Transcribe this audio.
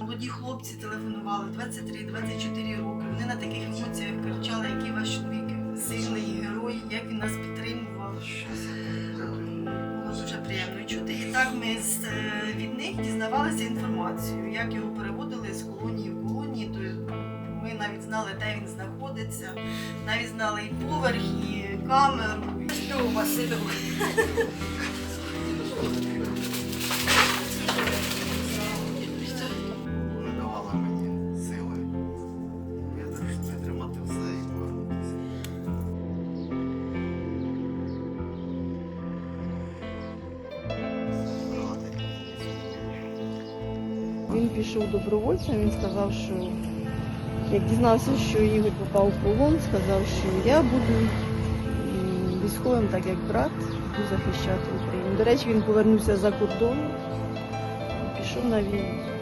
молоді хлопці телефонували 23-24 роки. Вони на таких емоціях кричали, який ваш чоловік сильний герой, як він нас підтримував. Було дуже приємно чути. І так ми е, від них дізнавалися інформацію, як його переводили з колонії в колонії. Ми навіть знали, де він знаходиться, навіть знали і поверх, і камеру. Що, Василю? Він пішов добровольцем, він сказав, що як дізнався, що Ігор попав у полон, сказав, що я буду військовим, так як брат, буду захищати Україну. До речі, він повернувся за кордон, пішов на війну.